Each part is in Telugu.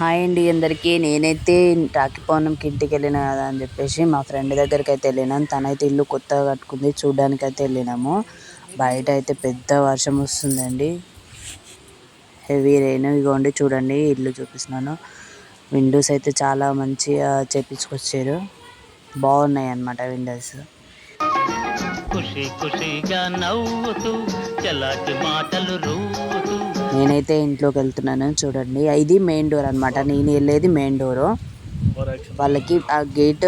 హాయ్ అండి అందరికీ. నేనైతే రాఖీ ఇంటికి వెళ్ళిన కదా అని చెప్పేసి మా ఫ్రెండ్ దగ్గరికి అయితే వెళ్ళినాను తనైతే ఇల్లు కొత్తగా కట్టుకుంది. చూడడానికి అయితే వెళ్ళినాము. బయట అయితే పెద్ద వర్షం వస్తుందండి. హెవీ రెయిన్ ఇగోండి చూడండి ఇల్లు చూపిస్తున్నాను. విండోస్ అయితే చాలా మంచిగా చేపించుకొచ్చారు. బాగున్నాయి అన్నమాట విండోస్ ఖుషి ఖుషిగా నవ్వుతూ చలాకి మాటలు రూతూ నేనైతే ఇంట్లోకి వెళ్తున్నాను చూడండి. ఇది మెయిన్ డోర్ అన్నమాట. నేను వెళ్ళేది మెయిన్ డోర్ వాళ్ళకి ఆ గేట్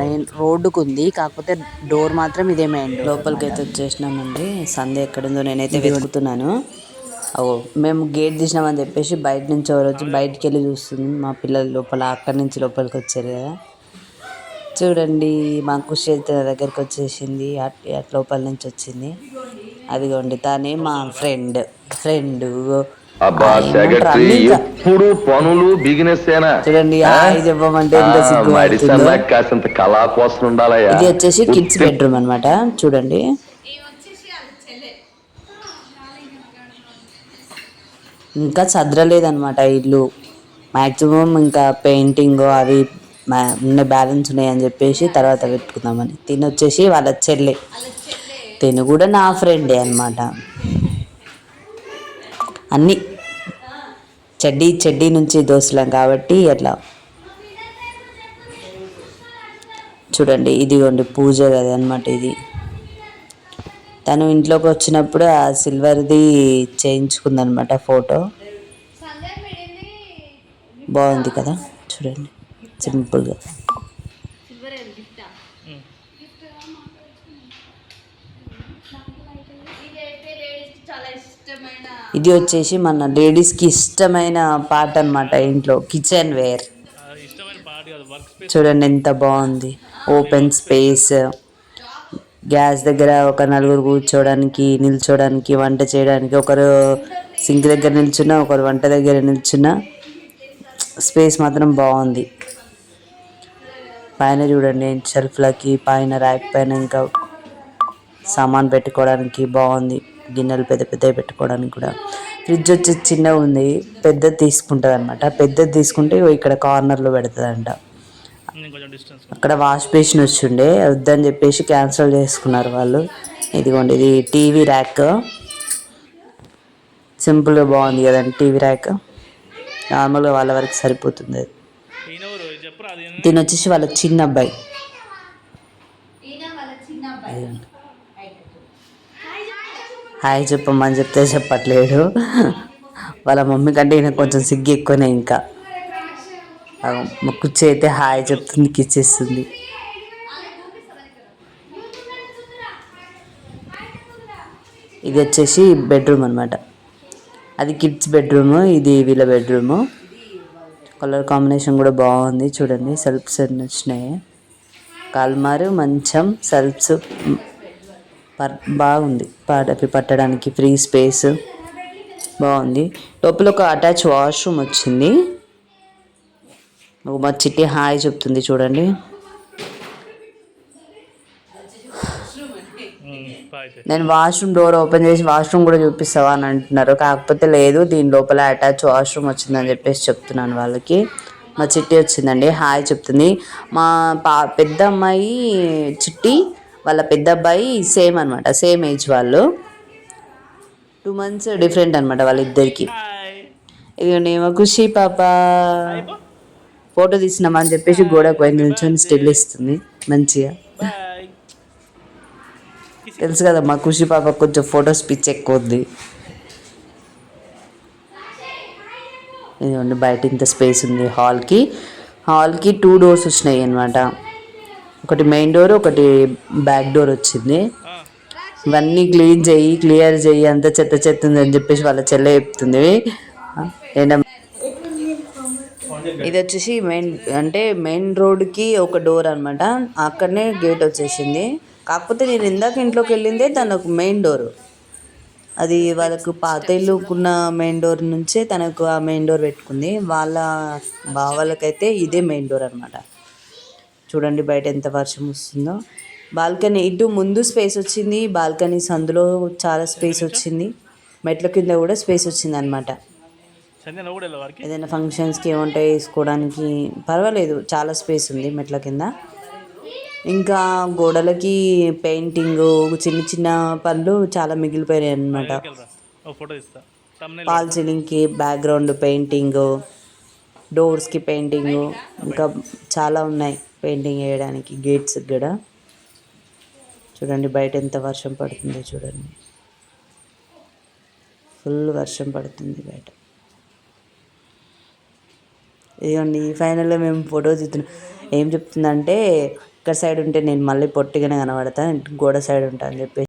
మెయిన్ రోడ్డుకు ఉంది కాకపోతే డోర్ మాత్రం ఇదే మెయిన్ లోపలికి అయితే వచ్చేసినామండి. సందే ఎక్కడుందో నేనైతే వెతుకుతున్నాను. మేము గేట్ తీసినామని చెప్పేసి బయట నుంచి ఎవరు వచ్చి బయటికి వెళ్ళి చూస్తుంది. మా పిల్లలు లోపల అక్కడి నుంచి లోపలికి వచ్చారు కదా. చూడండి మా నా దగ్గరికి వచ్చేసింది. అట్ అట్ లోపల నుంచి వచ్చింది. అదిగోండి తానే మా ఫ్రెండ్ ఫ్రెండ్. అబ్బా సెక్రటరీ ఎప్పుడు పనులు బిగినెస్ చూడండి హాయ్ చెప్పమంటే ఎంత సిగ్గు కాసింత కళా కోసం ఉండాలయ్యా. ఇది వచ్చేసి కిడ్స్ బెడ్రూమ్ అన్నమాట చూడండి. ఇంకా చదరలేదన్నమాట ఇల్లు. మ్యాక్సిమం ఇంకా పెయింటింగ్ అవి ఉన్న బ్యాలెన్స్ ఉన్నాయని చెప్పేసి తర్వాత పెట్టుకుందామని తిని వచ్చేసి వాళ్ళ చెల్లె. తిను కూడా నా ఫ్రెండే అనమాట అన్నీ చెడ్డీ చెడ్డీ నుంచి దోశలం కాబట్టి అట్లా. చూడండి ఇదిగోండి పూజ కదనమాట ఇది. తను ఇంట్లోకి వచ్చినప్పుడు ఆ సిల్వర్ది చేయించుకుందనమాట ఫోటో. బాగుంది కదా? చూడండి సింపుల్గా. ఇది వచ్చేసి మన లేడీస్కి ఇష్టమైన పార్ట్ అన్నమాట ఇంట్లో కిచెన్ వేర్. చూడండి ఎంత బాగుంది. Open space. గ్యాస్ దగ్గర ఒక నలుగురు కూర్చోడానికి నిల్చోడానికి వంట చేయడానికి ఒకరు సింక్ దగ్గర నిల్చున్నా ఒకరు వంట దగ్గర నిల్చున్నా స్పేస్ మాత్రం బాగుంది. పైన చూడండి షెల్ఫ్లకి పైన ర్యాక్ పైన ఇంకా సామాన్ పెట్టుకోవడానికి బాగుంది. గిన్నెలు పెద్ద పెద్దవి పెట్టుకోవడానికి కూడా. ఫ్రిడ్జ్ వచ్చి చిన్నగా ఉంది. పెద్దది తీసుకుంటుంది అనమాట పెద్దది తీసుకుంటే ఇక్కడ కార్నర్లో పెడుతుందంట. అక్కడ వాష్ బేసిన్ వచ్చిండే. వద్దని చెప్పేసి క్యాన్సిల్ చేసుకున్నారు వాళ్ళు. ఇదిగోండి ఇది టీవీ ర్యాక్. సింపుల్గా బాగుంది కదండి టీవీ ర్యాక్. నార్మల్గా వాళ్ళ వరకు సరిపోతుంది అది. వచ్చేసి వాళ్ళ చిన్న అబ్బాయి. హాయ్ చెప్పమ్మని చెప్తే చెప్పట్లేడు వాళ్ళ మమ్మీ కంటే ఈయన కొంచెం సిగ్గు ఎక్కువనే ఇంకా. కుర్చీ అయితే హాయ్ చెప్తుంది కిచ్చేస్తుంది ఇది వచ్చేసి బెడ్రూమ్ అనమాట అది కిడ్స్ బెడ్రూమ్ ఇది వీళ్ళ బెడ్రూమ్. కలర్ కాంబినేషన్ కూడా బాగుంది చూడండి. సెల్ఫ్స్ అన్ని వచ్చినాయి. కాల్మారు మంచం సెల్ఫ్స్ బాగుంది. పాటకి పట్టడానికి ఫ్రీ స్పేస్. బాగుంది. లోపల ఒక అటాచ్ వాష్రూమ్ వచ్చింది. ఒక మా చిట్టి హాయ్ చెప్తుంది చూడండి. నేను వాష్రూమ్ డోర్ ఓపెన్ చేసి వాష్రూమ్ కూడా చూపిస్తావా అని అంటున్నారు. కాకపోతే లేదు దీని లోపల అటాచ్ వాష్రూమ్ వచ్చిందని చెప్పేసి చెప్తున్నాను వాళ్ళకి. మా చిట్టి వచ్చిందండి. హాయ్ చెప్తుంది. మా పా పెద్ద అమ్మాయి చిట్టి వాళ్ళ పెద్ద అబ్బాయి సేమ్ అనమాట సేమ్ ఏజ్ వాళ్ళు. టూ మంత్స్ డిఫరెంట్ అనమాట వాళ్ళిద్దరికి. ఇదిగోండి మా ఖుషి పాప. ఫోటో తీసినామని చెప్పేసి గోడకు పోయి నిల్చొని స్టిల్ ఇస్తుంది మంచిగా. తెలుసు కదా మా ఖుషి పాప కొంచెం ఫొటోస్ పిచ్ ఎక్కువ ఉంది ఇదిగోండి బయట ఇంత స్పేస్ ఉంది హాల్కి. హాల్కి టూ డోర్స్ వచ్చినాయి అనమాట ఒకటి మెయిన్ డోర్ ఒకటి బ్యాక్ డోర్ వచ్చింది. ఇవన్నీ క్లీన్ చేయి క్లియర్ చేయి అంత చెత్త చెత్త ఉంది అని చెప్పేసి వాళ్ళ చెల్లె చెప్తుంది. ఇది వచ్చేసి మెయిన్ అంటే మెయిన్ రోడ్కి ఒక డోర్ అనమాట అక్కడనే గేట్ వచ్చేసింది. కాకపోతే నేను ఇందాక ఇంట్లోకి వెళ్ళిందే తనకు మెయిన్ డోర్ అది వాళ్ళకు పాత ఇల్లుకున్న మెయిన్ డోర్ నుంచే తనకు ఆ మెయిన్ డోర్ పెట్టుకుంది. వాళ్ళ బావాలకైతే ఇదే మెయిన్ డోర్ అనమాట చూడండి బయట ఎంత వర్షం వస్తుందో. బాల్కనీ ఇటు ముందు స్పేస్ వచ్చింది బాల్కనీస్ అందులో చాలా స్పేస్ వచ్చింది. మెట్ల కింద కూడా స్పేస్ వచ్చింది అనమాట ఏదైనా ఫంక్షన్స్కి వంట వేసుకోవడానికి? పర్వాలేదు చాలా స్పేస్ ఉంది మెట్ల కింద. ఇంకా గోడలకి పెయింటింగ్ చిన్న చిన్న పనులు చాలా మిగిలిపోయాయి తమ్ముని పాల్ సీలింగ్కి బ్యాక్గ్రౌండ్ పెయింటింగ్ డోర్స్కి పెయింటింగ్ ఇంకా చాలా ఉన్నాయి. పెయింటింగ్ వేయడానికి గేట్స్ కూడా చూడండి బయట ఎంత వర్షం పడుతుందో చూడండి. ఫుల్ వర్షం పడుతుంది బయట. ఇదిగోండి ఫైనల్లో మేము ఫోటోస్ ఇస్తున్నాం ఏం చెప్తుందంటే ఇక్కడ సైడ్ ఉంటే నేను మళ్ళీ పొట్టిగానే కనబడతా గోడ సైడ్ ఉంటా అని చెప్పేసి.